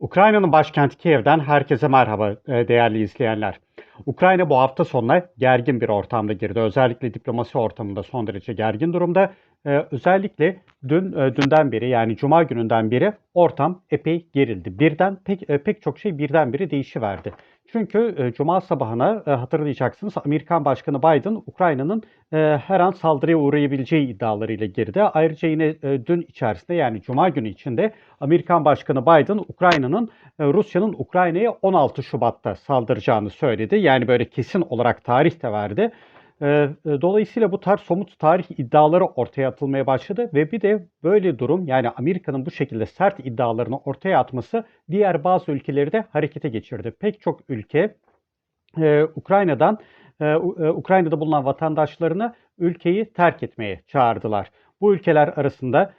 Ukrayna'nın başkenti Kiev'den herkese merhaba e, değerli izleyenler. Ukrayna bu hafta sonuna gergin bir ortamda girdi. Özellikle diplomasi ortamında son derece gergin durumda. Ee, özellikle dün e, dünden beri yani cuma gününden beri ortam epey gerildi. Birden pek e, pek çok şey birdenbire değişiverdi. Çünkü e, cuma sabahına e, hatırlayacaksınız Amerikan Başkanı Biden Ukrayna'nın e, her an saldırıya uğrayabileceği iddialarıyla girdi. Ayrıca yine e, dün içerisinde yani cuma günü içinde Amerikan Başkanı Biden Ukrayna'nın e, Rusya'nın Ukrayna'ya 16 Şubat'ta saldıracağını söyledi. Yani böyle kesin olarak tarih de verdi. E, e, Dolayısıyla bu tarz somut tarih iddiaları ortaya atılmaya başladı ve bir de böyle durum yani Amerika'nın bu şekilde sert iddialarını ortaya atması diğer bazı ülkeleri de harekete geçirdi. Pek çok ülke e, Ukrayna'dan e, Ukrayna'da bulunan vatandaşlarını ülkeyi terk etmeye çağırdılar. Bu ülkeler arasında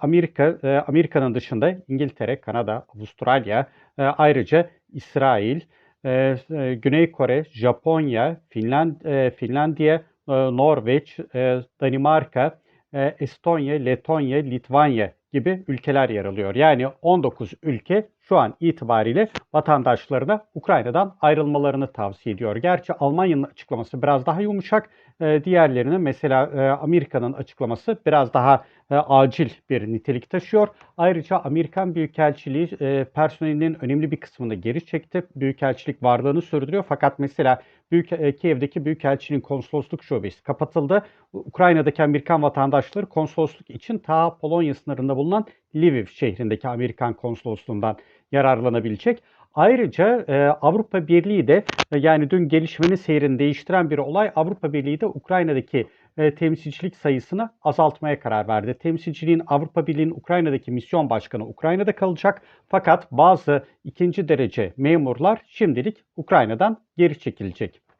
Amerika Amerika'nın dışında İngiltere, Kanada, Avustralya, ayrıca İsrail, e, e, Güney Kore, Japonya, Finland, e, Finlandiya, e, Norveç, e, Danimarka, e, Estonya, Letonya, Litvanya gibi ülkeler yer alıyor. Yani 19 ülke şu an itibariyle vatandaşlarına Ukrayna'dan ayrılmalarını tavsiye ediyor. Gerçi Almanya'nın açıklaması biraz daha yumuşak. E, diğerlerinin mesela e, Amerika'nın açıklaması biraz daha e, acil bir nitelik taşıyor. Ayrıca Amerikan Büyükelçiliği e, personelinin önemli bir kısmını geri çekti. Büyükelçilik varlığını sürdürüyor. Fakat mesela Büyük, Kiev'deki Büyükelçiliğin konsolosluk şubesi kapatıldı. Ukrayna'daki Amerikan vatandaşları konsolosluk için ta Polonya sınırında bulunan Lviv şehrindeki Amerikan konsolosluğundan yararlanabilecek. Ayrıca e, Avrupa Birliği de e, yani dün gelişmenin seyrini değiştiren bir olay Avrupa Birliği de Ukrayna'daki e, temsilcilik sayısını azaltmaya karar verdi. Temsilciliğin Avrupa Birliği'nin Ukrayna'daki misyon başkanı Ukrayna'da kalacak fakat bazı ikinci derece memurlar şimdilik Ukrayna'dan geri çekilecek.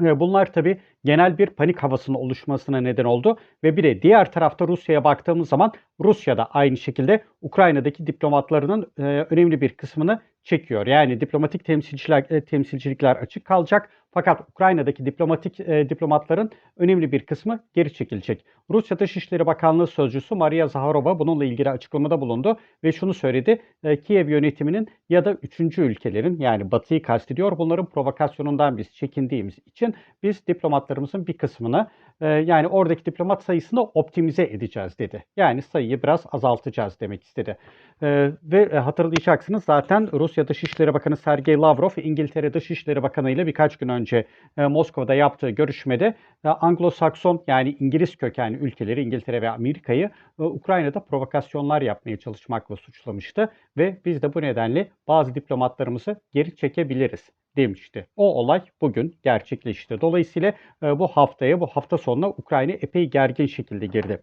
Bunlar tabii genel bir panik havasının oluşmasına neden oldu ve bir de diğer tarafta Rusya'ya baktığımız zaman Rusya da aynı şekilde Ukrayna'daki diplomatlarının e, önemli bir kısmını çekiyor. Yani diplomatik temsilciler, e, temsilcilikler açık kalacak fakat Ukrayna'daki diplomatik e, diplomatların önemli bir kısmı geri çekilecek. Rusya Dışişleri Bakanlığı Sözcüsü Maria Zaharova bununla ilgili açıklamada bulundu ve şunu söyledi. E, Kiev yönetiminin ya da üçüncü ülkelerin yani Batı'yı kastediyor. Bunların provokasyonundan biz çekindiğimiz için biz diplomatlarımızın bir kısmını e, yani oradaki diplomat sayısını optimize edeceğiz dedi. Yani sayıyı biraz azaltacağız demek istedi. E, ve hatırlayacaksınız zaten Rusya Dışişleri Bakanı Sergey Lavrov İngiltere Dışişleri Bakanı ile birkaç gün önce e, Moskova'da yaptığı görüşmede e, Anglo-Sakson yani İngiliz kökenli ülkeleri İngiltere ve Amerika'yı e, Ukrayna'da provokasyonlar yapmaya çalışmakla suçlamıştı ve biz de bu nedenle bazı diplomatlarımızı geri çekebiliriz demişti. O olay bugün gerçekleşti. Dolayısıyla e, bu haftaya, bu hafta sonuna Ukrayna epey gergin şekilde girdi.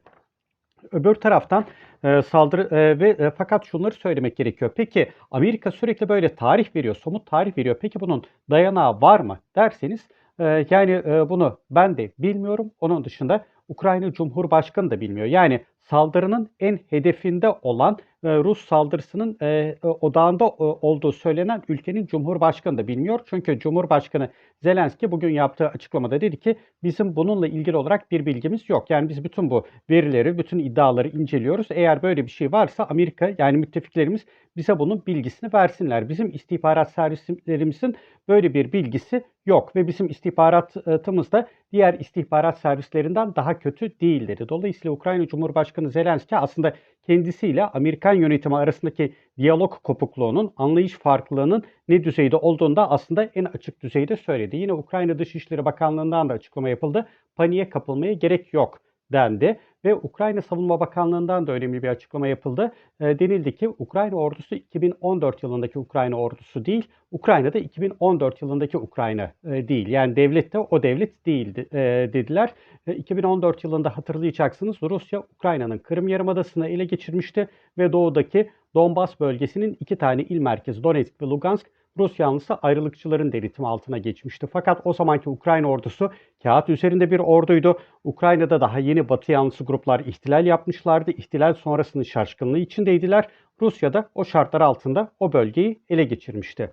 Öbür taraftan e, saldırı e, ve e, fakat şunları söylemek gerekiyor. Peki Amerika sürekli böyle tarih veriyor, somut tarih veriyor. Peki bunun dayanağı var mı derseniz e, yani e, bunu ben de bilmiyorum. Onun dışında Ukrayna Cumhurbaşkanı da bilmiyor. Yani saldırının en hedefinde olan Rus saldırısının e, e, odağında e, olduğu söylenen ülkenin Cumhurbaşkanı da bilmiyor. Çünkü Cumhurbaşkanı Zelenski bugün yaptığı açıklamada dedi ki bizim bununla ilgili olarak bir bilgimiz yok. Yani biz bütün bu verileri, bütün iddiaları inceliyoruz. Eğer böyle bir şey varsa Amerika yani müttefiklerimiz bize bunun bilgisini versinler. Bizim istihbarat servislerimizin böyle bir bilgisi yok ve bizim istihbaratımız da diğer istihbarat servislerinden daha kötü değil dedi. Dolayısıyla Ukrayna Cumhurbaşkanı Zelenski aslında kendisiyle Amerikan yönetimi arasındaki diyalog kopukluğunun, anlayış farklılığının ne düzeyde olduğunu da aslında en açık düzeyde söyledi. Yine Ukrayna Dışişleri Bakanlığı'ndan da açıklama yapıldı. Paniğe kapılmaya gerek yok dendi ve Ukrayna Savunma Bakanlığı'ndan da önemli bir açıklama yapıldı. E, denildi ki Ukrayna ordusu 2014 yılındaki Ukrayna ordusu değil, Ukrayna'da 2014 yılındaki Ukrayna e, değil. Yani devlet de o devlet değildi e, dediler. E, 2014 yılında hatırlayacaksınız Rusya Ukrayna'nın Kırım Yarımadası'nı ele geçirmişti ve doğudaki Donbas bölgesinin iki tane il merkezi Donetsk ve Lugansk Rus yanlısı ayrılıkçıların denetimi altına geçmişti. Fakat o zamanki Ukrayna ordusu kağıt üzerinde bir orduydu. Ukrayna'da daha yeni Batı yanlısı gruplar ihtilal yapmışlardı. İhtilal sonrasının şaşkınlığı içindeydiler. Rusya da o şartlar altında o bölgeyi ele geçirmişti.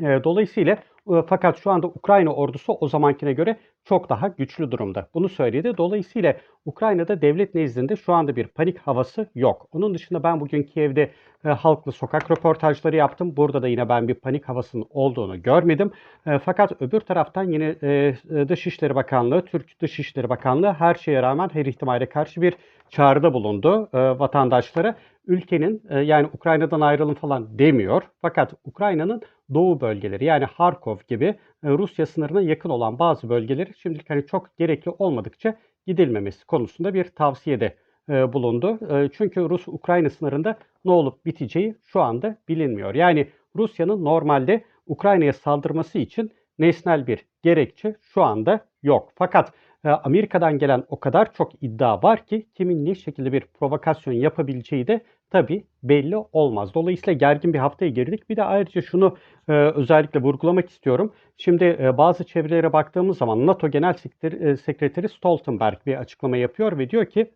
E, Dolayısıyla Fakat şu anda Ukrayna ordusu o zamankine göre çok daha güçlü durumda. Bunu söyledi. Dolayısıyla Ukrayna'da devlet nezdinde şu anda bir panik havası yok. Onun dışında ben bugün Kiev'de e, halkla sokak röportajları yaptım. Burada da yine ben bir panik havasının olduğunu görmedim. E, fakat öbür taraftan yine e, e, Dışişleri Bakanlığı, Türk Dışişleri Bakanlığı her şeye rağmen her ihtimale karşı bir çağrıda bulundu e, vatandaşlara. Ülkenin e, yani Ukrayna'dan ayrılın falan demiyor. Fakat Ukrayna'nın doğu bölgeleri yani Harkov gibi e, Rusya sınırına yakın olan bazı bölgeleri şimdilik hani çok gerekli olmadıkça gidilmemesi konusunda bir tavsiyede e, bulundu. E, çünkü Rus-Ukrayna sınırında ne olup biteceği şu anda bilinmiyor. Yani Rusya'nın normalde Ukrayna'ya saldırması için nesnel bir gerekçe şu anda yok. Fakat Amerika'dan gelen o kadar çok iddia var ki kimin ne şekilde bir provokasyon yapabileceği de tabii belli olmaz. Dolayısıyla gergin bir haftaya girdik. Bir de ayrıca şunu e, özellikle vurgulamak istiyorum. Şimdi e, bazı çevrelere baktığımız zaman NATO Genel e, Sekreteri Stoltenberg bir açıklama yapıyor ve diyor ki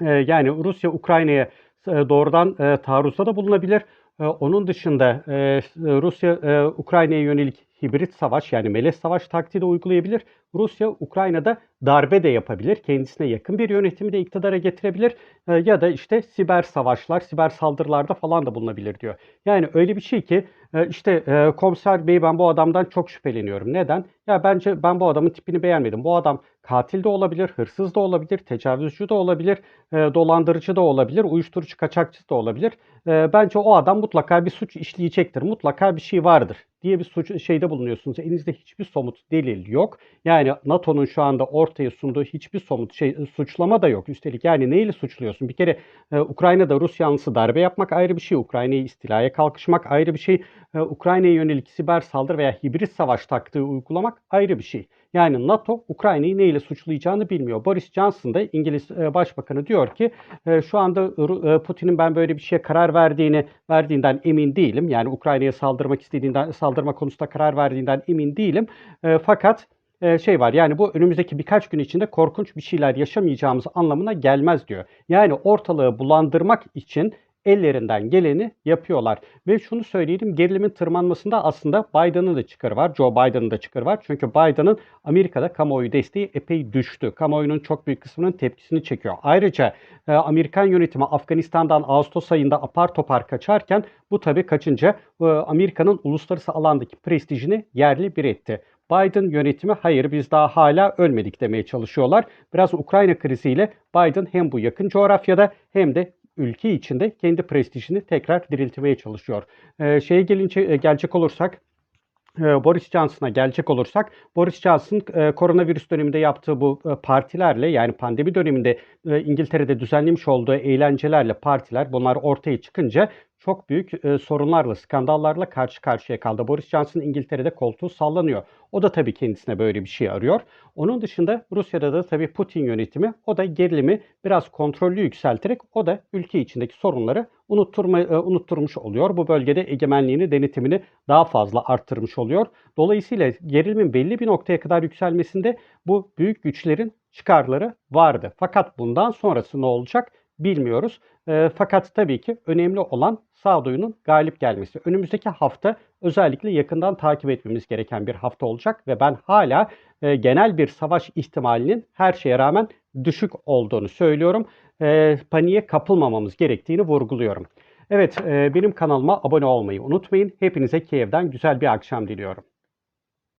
e, yani Rusya Ukrayna'ya e, doğrudan e, taarruzda da bulunabilir. E, onun dışında Rusya Ukrayna'ya yönelik hibrit savaş yani melez savaş taktiği de uygulayabilir. Rusya Ukrayna'da darbe de yapabilir. Kendisine yakın bir yönetimi de iktidara getirebilir. E, ya da işte siber savaşlar, siber saldırılarda falan da bulunabilir diyor. Yani öyle bir şey ki e, işte e, komiser bey ben bu adamdan çok şüpheleniyorum. Neden? Ya bence ben bu adamın tipini beğenmedim. Bu adam katil de olabilir, hırsız da olabilir, tecavüzcü de olabilir, e, dolandırıcı da olabilir, uyuşturucu kaçakçı da olabilir. Bence o adam mutlaka bir suç işleyecektir. Mutlaka bir şey vardır diye bir suç şeyde bulunuyorsunuz. Elinizde hiçbir somut delil yok. Yani NATO'nun şu anda ortaya sunduğu hiçbir somut şey suçlama da yok. Üstelik yani neyle suçluyorsun? Bir kere e, Ukrayna'da Rus yanlısı darbe yapmak ayrı bir şey. Ukrayna'yı istilaya kalkışmak ayrı bir şey. E, Ukrayna'ya yönelik siber saldırı veya hibrit savaş taktiği uygulamak ayrı bir şey. Yani NATO Ukrayna'yı neyle suçlayacağını bilmiyor. Boris Johnson da İngiliz e, Başbakanı diyor ki e, şu anda e, Putin'in ben böyle bir şeye karar verdiğini verdiğinden emin değilim. Yani Ukrayna'ya saldırmak istediğinden saldırma konusunda karar verdiğinden emin değilim. Fakat şey var yani bu önümüzdeki birkaç gün içinde korkunç bir şeyler yaşamayacağımız anlamına gelmez diyor. Yani ortalığı bulandırmak için ellerinden geleni yapıyorlar. Ve şunu söyleyelim gerilimin tırmanmasında aslında Biden'ın da çıkarı var. Joe Biden'ın da çıkarı var. Çünkü Biden'ın Amerika'da kamuoyu desteği epey düştü. Kamuoyunun çok büyük kısmının tepkisini çekiyor. Ayrıca e, Amerikan yönetimi Afganistan'dan Ağustos ayında apar topar kaçarken bu tabii kaçınca e, Amerika'nın uluslararası alandaki prestijini yerli bir etti. Biden yönetimi hayır biz daha hala ölmedik demeye çalışıyorlar. Biraz Ukrayna kriziyle Biden hem bu yakın coğrafyada hem de ülke içinde kendi prestijini tekrar diriltmeye çalışıyor. E, şeye gelince e, gelecek olursak e, Boris Johnson'a gelecek olursak Boris Johnson e, koronavirüs döneminde yaptığı bu partilerle yani pandemi döneminde İngiltere'de düzenlemiş olduğu eğlencelerle partiler bunlar ortaya çıkınca çok büyük e, sorunlarla, skandallarla karşı karşıya kaldı. Boris Johnson İngiltere'de koltuğu sallanıyor. O da tabii kendisine böyle bir şey arıyor. Onun dışında Rusya'da da tabii Putin yönetimi o da gerilimi biraz kontrollü yükselterek o da ülke içindeki sorunları unutturma, e, unutturmuş oluyor. Bu bölgede egemenliğini, denetimini daha fazla arttırmış oluyor. Dolayısıyla gerilimin belli bir noktaya kadar yükselmesinde bu büyük güçlerin çıkarları vardı. Fakat bundan sonrası ne olacak bilmiyoruz. E, fakat tabii ki önemli olan sağduyunun galip gelmesi. Önümüzdeki hafta özellikle yakından takip etmemiz gereken bir hafta olacak ve ben hala e, genel bir savaş ihtimalinin her şeye rağmen düşük olduğunu söylüyorum. E, paniğe kapılmamamız gerektiğini vurguluyorum. Evet, e, benim kanalıma abone olmayı unutmayın. Hepinize Kiev'den güzel bir akşam diliyorum.